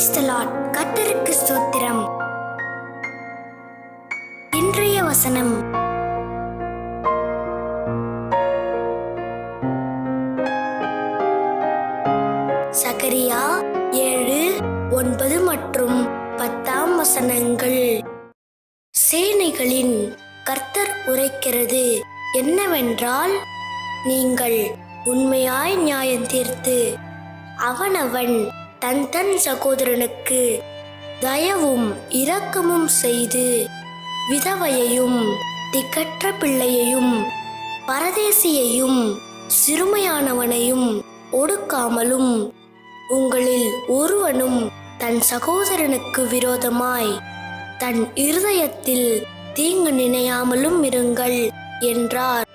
கத்தருக்கு ஸ்தோத்திரம். இன்றைய வசனம். சகரியா ஏழு ஒன்பது மற்றும் பத்தாம் வசனங்கள். சேனைகளின் கர்த்தர் உரைக்கிறது என்னவென்றால் நீங்கள் உண்மையாய் நியாயம் தீர்த்து அவனவன் தன் தன் சகோதரனுக்கு தயவும் இரக்கமும் செய்து விதவையையும் திக்கற்ற பிள்ளையையும் பரதேசியையும் சிறுமையானவனையும் ஒடுக்காமலும் உங்களில் ஒருவனும் தன் சகோதரனுக்கு விரோதமாய் தன் இருதயத்தில் தீங்கு நினையாமலும் இருங்கள் என்றார்.